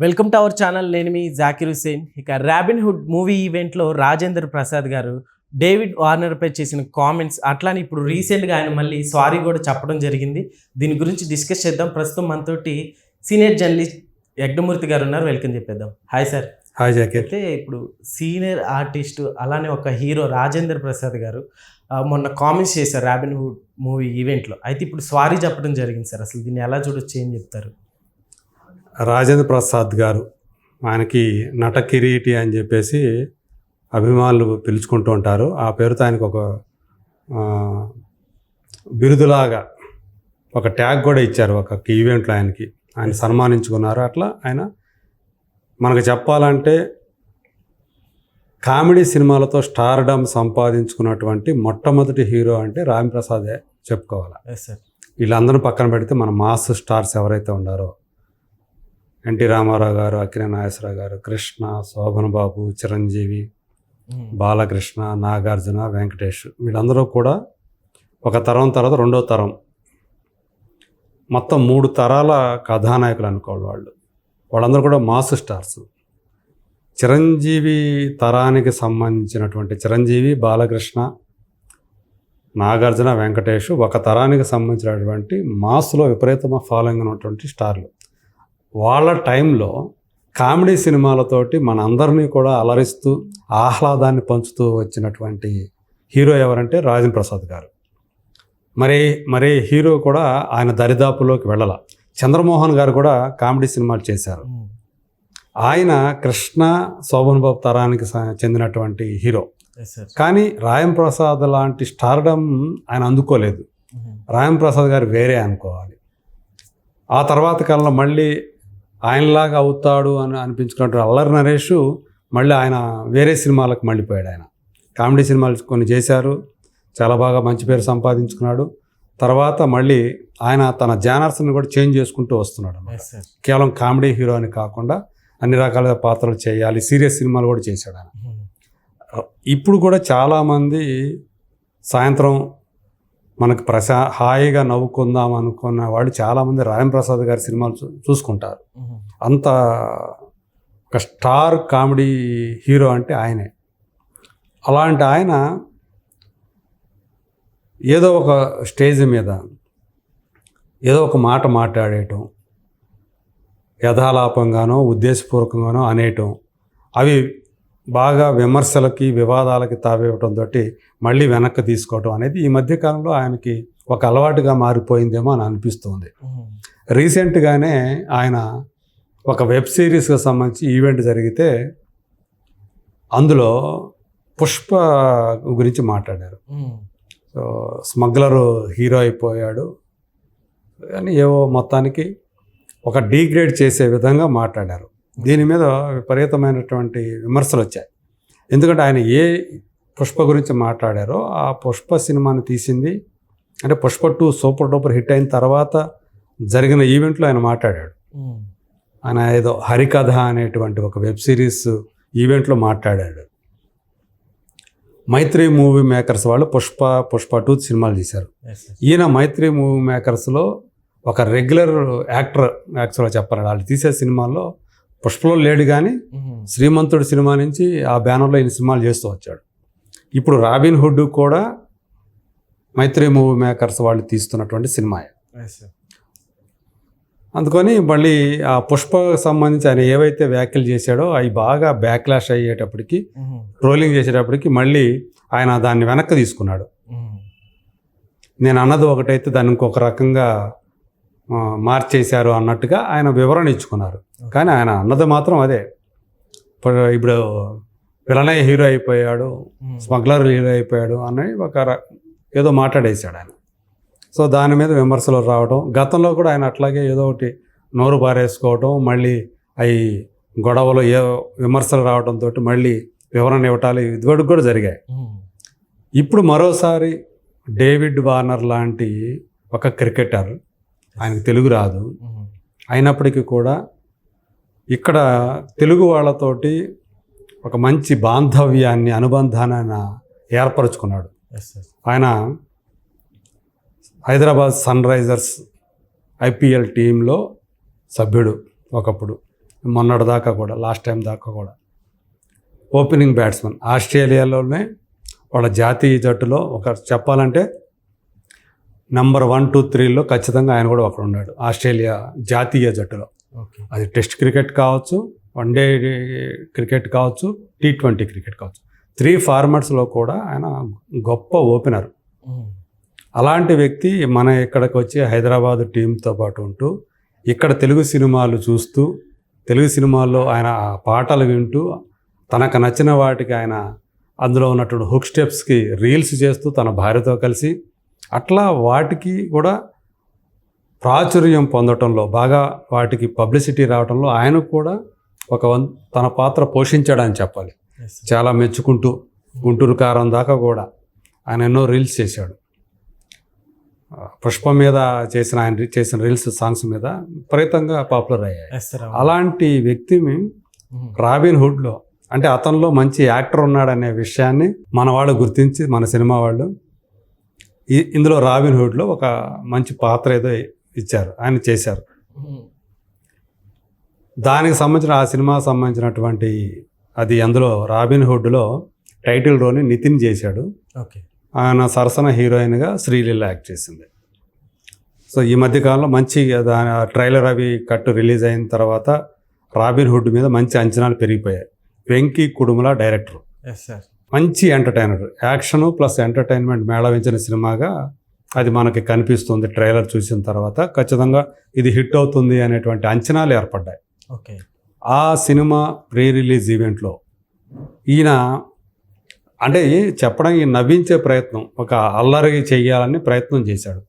Welcome to our channel. నేను మీ జాకిర్ హుసేన్ ఇక Rabin hood movie ఈవెంట్లో రాజేంద్ర ప్రసాద్ గారు డేవిడ్ వార్నర్పై చేసిన కామెంట్స్ అట్లానే ఇప్పుడు రీసెంట్గా ఆయన మళ్ళీ సారీ కూడా చెప్పడం జరిగింది. దీని గురించి డిస్కస్ చేద్దాం. ప్రస్తుతం మనతోటి సీనియర్ జర్నలిస్ట్ యజ్ఞమూర్తి గారు ఉన్నారు. వెల్కమ్ చెప్పేద్దాం. Hi sir. హాయ్ జాకిర్. అయితే ఇప్పుడు సీనియర్ ఆర్టిస్ట్ అలానే ఒక హీరో రాజేంద్ర ప్రసాద్ గారు మొన్న కామెంట్స్ చేశారు రాబిన్ హుడ్ మూవీ ఈవెంట్లో. అయితే ఇప్పుడు సారీ చెప్పడం జరిగింది సార్. అసలు దీన్ని ఎలా చూడొచ్చు ఏం చెప్తారు? రాజేంద్ర ప్రసాద్ గారు ఆయనకి నట కిరీటి అని చెప్పేసి అభిమానులు పిలుచుకుంటూ ఉంటారు. ఆ పేరుతో ఆయనకు ఒక బిరుదులాగా ఒక ట్యాగ్ కూడా ఇచ్చారు. ఒక ఈవెంట్లో ఆయనకి ఆయన సన్మానించుకున్నారు. అట్లా ఆయన మనకు చెప్పాలంటే కామెడీ సినిమాలతో స్టార్డమ్ సంపాదించుకున్నటువంటి మొట్టమొదటి హీరో అంటే రామ్ ప్రసాదే చెప్పుకోవాలి. వీళ్ళందరూ పక్కన పెడితే మన మాస్ స్టార్స్ ఎవరైతే ఉన్నారో ఎన్టీ రామారావు గారు అక్కినే నాగేశ్వరరావు గారు కృష్ణ శోభన్ బాబు చిరంజీవి బాలకృష్ణ నాగార్జున వెంకటేష్ వీళ్ళందరూ కూడా ఒక తరం తర్వాత రెండో తరం. మొత్తం మూడు తరాల కథానాయకులు అనుకోవాలి వాళ్ళు. వాళ్ళందరూ కూడా మాస్ స్టార్స్. చిరంజీవి తరానికి సంబంధించినటువంటి చిరంజీవి బాలకృష్ణ నాగార్జున వెంకటేష్ ఒక తరానికి సంబంధించినటువంటి మాస్లో విపరీతమ ఫాలోయింగ్ ఉన్నటువంటి స్టార్లు. వాళ్ళ టైంలో కామెడీ సినిమాలతోటి మన అందరినీ కూడా అలరిస్తూ ఆహ్లాదాన్ని పంచుతూ వచ్చినటువంటి హీరో ఎవరంటే రాజేంద్ర ప్రసాద్ గారు. మరి మరి హీరో కూడా ఆయన దరిదాపులోకి వెళ్ళాల. చంద్రమోహన్ గారు కూడా కామెడీ సినిమాలు చేశారు. ఆయన కృష్ణ శోభన్ బాబు తరానికి చెందినటువంటి హీరో. కానీ రాయం ప్రసాద్ లాంటి స్టార్డమ్ ఆయన అందుకోలేదు. రాయం ప్రసాద్ గారు వేరే అనుకోవాలి. ఆ తర్వాత కాలంలో మళ్ళీ ఆయనలాగా అవుతాడు అని అనిపించుకున్నట్టు అల్లరి నరేష్ మళ్ళీ ఆయన వేరే సినిమాలకు మళ్ళీపోయాడు ఆయన. కామెడీ సినిమాలు కొన్ని చేశారు చాలా బాగా మంచి పేరు సంపాదించుకున్నాడు. తర్వాత మళ్ళీ ఆయన తన జానర్స్ని కూడా చేంజ్ చేసుకుంటూ వస్తున్నాడు కేవలం కామెడీ హీరో అని కాకుండా అన్ని రకాల పాత్రలు చేయాలి సీరియస్ సినిమాలు కూడా చేశాడు ఆయన. ఇప్పుడు కూడా చాలామంది సాయంత్రం మనకు ప్రశా హాయిగా నవ్వుకుందాం అనుకున్న వాళ్ళు చాలామంది రాయం ప్రసాద్ గారి సినిమాలు చూ- చూసుకుంటారు. అంత ఒక స్టార్ కామెడీ హీరో అంటే ఆయనే. అలాంటి ఆయన ఏదో ఒక స్టేజ్ మీద ఏదో ఒక మాట మాట్లాడేయటం యథాలాపంగానో ఉద్దేశపూర్వకంగానో అనేయటం అవి బాగా విమర్శలకి వివాదాలకి తావివ్వటంతో మళ్ళీ వెనక్కి తీసుకోవటం అనేది ఈ మధ్య కాలంలో ఆయనకి ఒక అలవాటుగా మారిపోయిందేమో అని అనిపిస్తుంది. రీసెంట్గానే ఆయన ఒక వెబ్ సిరీస్కి సంబంధించి ఈవెంట్ జరిగితే అందులో పుష్ప గురించి మాట్లాడారు. సో స్మగ్లరు హీరో అయిపోయాడు కానీ ఏవో మొత్తానికి ఒక డీగ్రేడ్ చేసే విధంగా మాట్లాడారు. దీని మీద విపరీతమైనటువంటి విమర్శలు వచ్చాయి ఎందుకంటే ఆయన ఏ పుష్ప గురించి మాట్లాడారో ఆ పుష్ప సినిమాని తీసింది. అంటే Pushpa two super duper hit అయిన తర్వాత జరిగిన ఈవెంట్లో ఆయన మాట్లాడాడు. ఆయన ఏదో హరికథ అనేటువంటి ఒక వెబ్ సిరీస్ ఈవెంట్లో మాట్లాడాడు. మైత్రి మూవీ మేకర్స్ వాళ్ళు పుష్ప పుష్ప టూ సినిమాలు తీశారు. ఈయన మైత్రి మూవీ మేకర్స్లో ఒక రెగ్యులర్ యాక్టర్ యాక్చువల్గా చెప్పాలి. వాళ్ళు తీసే సినిమాల్లో పుష్పలో లేడు కానీ శ్రీమంతుడు సినిమా నుంచి ఆ బ్యానర్లో ఈయన సినిమాలు చేస్తూ వచ్చాడు. ఇప్పుడు రాబిన్ హుడ్ కూడా మైత్రి మూవీ మేకర్స్ వాళ్ళు తీస్తున్నటువంటి సినిమా అందుకని మళ్ళీ ఆ పుష్పకు సంబంధించి ఆయన ఏవైతే వ్యాఖ్యలు చేశాడో అవి బాగా బ్యాక్లాష్ అయ్యేటప్పటికి ట్రోలింగ్ చేసేటప్పటికి మళ్ళీ ఆయన దాన్ని వెనక్కి తీసుకున్నాడు. నేను అన్నది ఒకటైతే దాన్ని ఇంకొక రకంగా మార్చేశారు అన్నట్టుగా ఆయన వివరణ ఇచ్చుకున్నారు. కానీ ఆయన అన్నది మాత్రం అదే. ఇప్పుడు ఇప్పుడు విలనయ్య హీరో అయిపోయాడు స్మగ్లర్ హీరో అయిపోయాడు అని ఒక ఏదో మాట్లాడేశాడు ఆయన. సో దాని మీద విమర్శలు రావడం గతంలో కూడా ఆయన అట్లాగే ఏదో ఒకటి నోరు బారేసుకోవటం మళ్ళీ అవి గొడవలు ఏ విమర్శలు రావడంతో మళ్ళీ వివరణ ఇవ్వటాలు ఇదివరకు కూడా జరిగాయి. ఇప్పుడు మరోసారి డేవిడ్ వార్నర్ లాంటి ఒక క్రికెటర్ ఆయనకు తెలుగు రాదు. అయినప్పటికీ కూడా ఇక్కడ తెలుగు వాళ్ళతోటి ఒక మంచి బాంధవ్యాన్ని అనుబంధాన్ని ఆయన ఏర్పరచుకున్నాడు ఆయన హైదరాబాద్ సన్ రైజర్స్ ఐపీఎల్ టీంలో సభ్యుడు ఒకప్పుడు. మొన్నటి దాకా కూడా లాస్ట్ టైం దాకా కూడా. Opening batsmen. ఆస్ట్రేలియాలోనే వాళ్ళ జాతీయ జట్టులో ఒక చెప్పాలంటే నంబర్ వన్ టూ త్రీలో ఖచ్చితంగా ఆయన కూడా ఒకడు ఉన్నాడు. ఆస్ట్రేలియా జాతీయ జట్టులో. అది టెస్ట్ క్రికెట్ కావచ్చు వన్ డే క్రికెట్ కావచ్చు టీ ట్వంటీ క్రికెట్ కావచ్చు. త్రీ ఫార్మాట్స్లో కూడా ఆయన గొప్ప ఓపెనర్. అలాంటి వ్యక్తి మన ఇక్కడికి వచ్చి హైదరాబాద్ టీంతో పాటు ఉంటూ ఇక్కడ తెలుగు సినిమాలు చూస్తూ తెలుగు సినిమాల్లో ఆయన పాటలు వింటూ తనకు నచ్చిన వాటికి ఆయన అందులో ఉన్నటువంటి హుక్ స్టెప్స్కి రీల్స్ చేస్తూ తన భార్యతో కలిసి అట్లా వాటికి కూడా ప్రాచుర్యం పొందటంలో బాగా వాటికి పబ్లిసిటీ రావడంలో ఆయన కూడా ఒక వన్ తన పాత్ర పోషించాడని చెప్పాలి. చాలా మెచ్చుకుంటూ గుంటూరు కారం దాకా కూడా ఆయన ఎన్నో రీల్స్ చేశాడు. పుష్ప మీద చేసిన ఆయన చేసిన రీల్స్ సాంగ్స్ మీద విపరీతంగా పాపులర్ అయ్యాయి. అలాంటి వ్యక్తిని రాబిన్ హుడ్లో అంటే అతనిలో మంచి యాక్టర్ ఉన్నాడనే విషయాన్ని మన వాళ్ళు గుర్తించి మన సినిమా వాళ్ళు ఇందులో రాబిన్ హుడ్లో ఒక మంచి పాత్ర ఏదో ఇచ్చారు ఆయన చేశారు. దానికి సంబంధించిన ఆ సినిమా సంబంధించినటువంటి అది అందులో రాబిన్ హుడ్లో టైటిల్ రోని నితిన్ చేశాడు. ఓకే. ఆయన సరసన హీరోయిన్గా శ్రీలీల యాక్ట్ చేసింది. సో ఈ మధ్యకాలంలో మంచి దాని ఆ ట్రైలర్ అవి కట్టు రిలీజ్ అయిన తర్వాత రాబిన్ హుడ్ మీద మంచి అంచనాలు పెరిగిపోయాయి. Venky Kudumula director. Yes sir మంచి ఎంటర్టైనర్. యాక్షను ప్లస్ ఎంటర్టైన్మెంట్ మేళవించిన సినిమాగా అది మనకి కనిపిస్తుంది ట్రైలర్ చూసిన తర్వాత. ఖచ్చితంగా ఇది హిట్ అవుతుంది అనేటువంటి అంచనాలు ఏర్పడ్డాయి. ఓకే. ఆ సినిమా ప్రీ రిలీజ్ ఈవెంట్లో ఈయన అంటే చెప్పడం ఈ నవ్వించే ప్రయత్నం ఒక అల్లరి చెయ్యాలని ప్రయత్నం చేశాడు.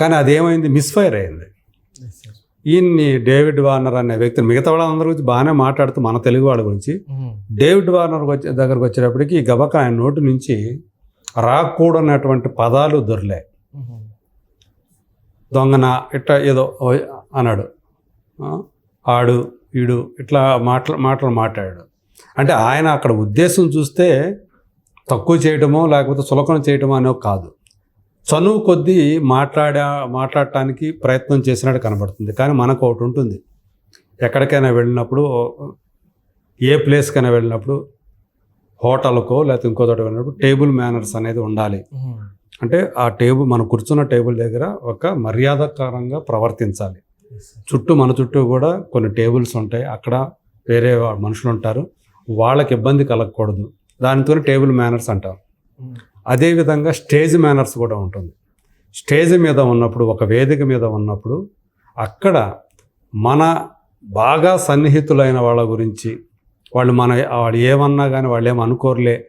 కానీ అదేమైంది? మిస్ఫైర్ అయింది. ఈయన్ని డేవిడ్ వార్నర్ అనే వ్యక్తిని మిగతా వాళ్ళందరి గురించి బాగానే మాట్లాడుతూ మన తెలుగు వాళ్ళ గురించి డేవిడ్ వార్నర్ వచ్చే దగ్గరకు వచ్చేటప్పటికి ఈ గబక ఆయన నోటి నుంచి రాకూడనటువంటి పదాలు దొరలే. దొంగన ఇట్లా ఏదో అన్నాడు. ఆడు ఈడు ఇట్లా మాటలు మాటలు మాట్లాడాడు. అంటే ఆయన అక్కడ ఉద్దేశం చూస్తే తక్కువ చేయటమో లేకపోతే చులకన చేయటమో అనో కాదు. చనువు కొద్దీ మాట్లాడా మాట్లాడటానికి ప్రయత్నం చేసినట్టు కనబడుతుంది. కానీ మనకు ఒకటి ఉంటుంది. ఎక్కడికైనా వెళ్ళినప్పుడు ఏ ప్లేస్కైనా వెళ్ళినప్పుడు హోటల్కో లేకపోతే ఇంకో చోట వెళ్ళినప్పుడు టేబుల్ మేనర్స్ అనేది ఉండాలి. అంటే ఆ టేబుల్ మనం కూర్చున్న టేబుల్ దగ్గర ఒక మర్యాదకరంగా ప్రవర్తించాలి. చుట్టూ మన చుట్టూ కూడా కొన్ని టేబుల్స్ ఉంటాయి. అక్కడ వేరే మనుషులు ఉంటారు. వాళ్ళకి ఇబ్బంది కలగకూడదు. దానితో టేబుల్ మేనర్స్ అంటారు అదేవిధంగా స్టేజ్ మేనర్స్ కూడా ఉంటుంది. స్టేజ్ మీద ఉన్నప్పుడు ఒక వేదిక మీద ఉన్నప్పుడు అక్కడ మన బాగా సన్నిహితులైన వాళ్ళ గురించి వాళ్ళు మన వాళ్ళు ఏమన్నా కానీ వాళ్ళు ఏం అనుకోరులే.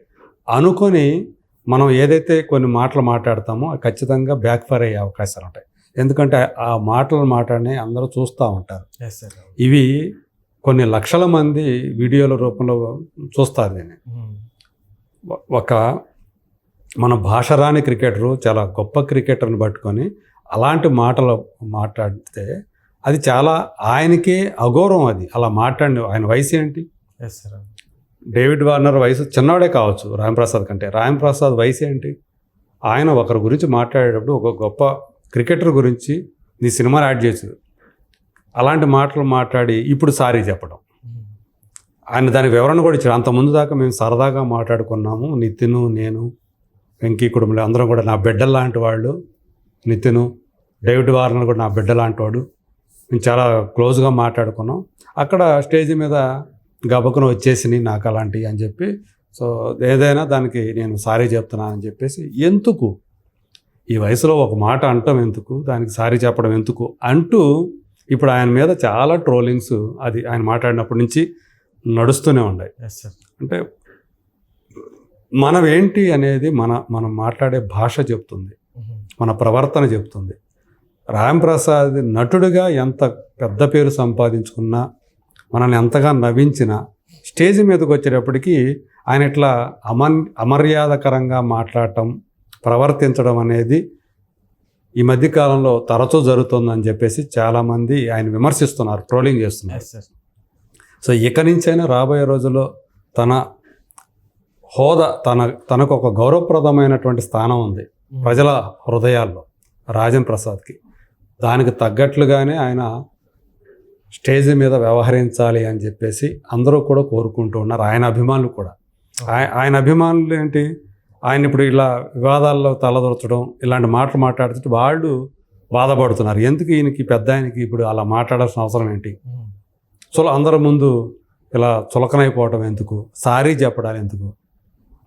అనుకొని మనం ఏదైతే కొన్ని మాటలు మాట్లాడతామో ఖచ్చితంగా బ్యాక్ ఫైర్ అయ్యే అవకాశాలు ఉంటాయి. ఎందుకంటే ఆ మాటలు మాట్లాడి అందరూ చూస్తూ ఉంటారు. ఇవి కొన్ని లక్షల మంది వీడియోల రూపంలో చూస్తారు దీన్ని ఒ- ఒక మన భాషరాని క్రికెటరు చాలా గొప్ప క్రికెటర్ని పట్టుకొని అలాంటి మాటలు మాట్లాడితే అది చాలా ఆయనకే అగౌరవం అది. అలా మాట్లాడి ఆయన వయసు ఏంటి? డేవిడ్ వార్నర్ వయసు చిన్నవాడే కావచ్చు రాంప్రసాద్ కంటే. రాంప్రసాద్ వయసు ఏంటి? ఆయన ఒకరి గురించి మాట్లాడేటప్పుడు ఒక గొప్ప క్రికెటర్ గురించి నీ సినిమాలు యాడ్ చేసి. అలాంటి మాటలు మాట్లాడి ఇప్పుడు సారీ చెప్పడం. ఆయన దాని వివరణ కూడా ఇచ్చాడు. అంత ముందు దాకా మేము సరదాగా మాట్లాడుకున్నాము. నితిను నేను వెంకీ కుటుంబంలో అందరం కూడా నా బిడ్డ లాంటి వాళ్ళు. నితిను డేవిడ్ వార్నర్ కూడా నా బిడ్డ లాంటి వాడు. మేము చాలా క్లోజ్గా మాట్లాడుకున్నాం. అక్కడ స్టేజ్ మీద గబకున వచ్చేసి నాకు అలాంటివి అని చెప్పి. సో ఏదైనా దానికి నేను సారీ చెప్తున్నాను అని చెప్పేసి ఎందుకు? ఈ వయసులో ఒక మాట అంటాం ఎందుకు? దానికి సారీ చెప్పడం ఎందుకు? అంటూ ఇప్పుడు ఆయన మీద చాలా ట్రోలింగ్స్ అది ఆయన మాట్లాడినప్పటి నుంచి నడుస్తూనే ఉన్నాయి. ఎస్ సార్ అంటే మనం ఏంటి అనేది మన మనం మాట్లాడే భాష చెప్తుంది. మన ప్రవర్తన చెప్తుంది. రామ్ ప్రసాద్ నటుడిగా ఎంత పెద్ద పేరు సంపాదించుకున్నా మనల్ని ఎంతగా నవ్వించినా స్టేజ్ మీదకి వచ్చేటప్పటికి ఆయన ఇట్లా అమన్ అమర్యాదకరంగా మాట్లాడటం ప్రవర్తించడం అనేది ఈ మధ్యకాలంలో తరచూ జరుగుతుందని చెప్పేసి చాలామంది ఆయన విమర్శిస్తున్నారు ట్రోలింగ్ చేస్తున్నారు. సో ఇక నుంచైనా రాబోయే రోజుల్లో తన హోదా తన తనకు ఒక గౌరవప్రదమైనటువంటి స్థానం ఉంది ప్రజల హృదయాల్లో రాజన్ ప్రసాద్కి. దానికి తగ్గట్లుగానే ఆయన స్టేజ్ మీద వ్యవహరించాలి అని చెప్పేసి అందరూ కూడా కోరుకుంటూ ఉన్నారు. ఆయన అభిమానులు కూడా. ఆయ- ఆయన అభిమానులు ఏంటి? ఆయన ఇప్పుడు ఇలా వివాదాల్లో తలదొరచడం ఇలాంటి మాటలు మాట్లాడుతుంటే వాళ్ళు బాధపడుతున్నారు. ఎందుకు ఈయనకి పెద్ద ఆయనకి ఇప్పుడు అలా మాట్లాడాల్సిన అవసరం ఏంటి? సో అందరి ముందు ఇలా చులకనైపోవడం ఎందుకు? సారీ చెప్పడాలు ఎందుకు?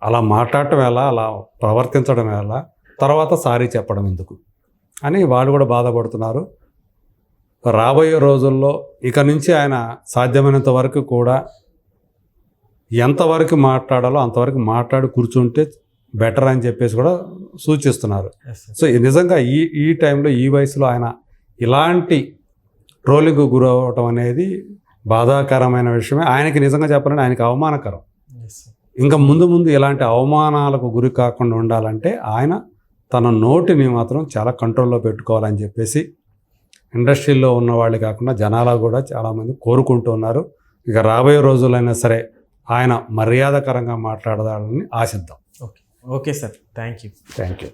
అలా మాట్లాడటం ఎలా? అలా ప్రవర్తించడం ఎలా? తర్వాత సారీ చెప్పడం ఎందుకు? అని వాళ్ళు కూడా బాధపడుతున్నారు. రాబోయే రోజుల్లో ఇక నుంచి ఆయన సాధ్యమైనంత వరకు కూడా ఎంతవరకు మాట్లాడాలో అంతవరకు మాట్లాడి కూర్చుంటే బెటర్ అని చెప్పేసి కూడా సూచిస్తున్నారు. సో నిజంగా ఈ ఈ టైంలో ఈ వయసులో ఆయన ఇలాంటి ట్రోలింగ్ గురవటం అనేది బాధాకరమైన విషయమే. ఆయనకి నిజంగా చెప్పాలంటే ఆయనకి అవమానకరం. ఇంకా ముందు ముందు ఇలాంటి అవమానాలకు గురి కాకుండా ఉండాలంటే ఆయన తన నోటిని మాత్రం చాలా కంట్రోల్లో పెట్టుకోవాలని చెప్పేసి ఇండస్ట్రీలో ఉన్న వాళ్ళు కాకుండా జనాలు కూడా చాలామంది కోరుకుంటూ ఉన్నారు. ఇక రాబోయే రోజులైనా సరే ఆయన మర్యాదకరంగా మాట్లాడదాలని ఆశిద్దాం. Okay. Okay sir. Thank you thank you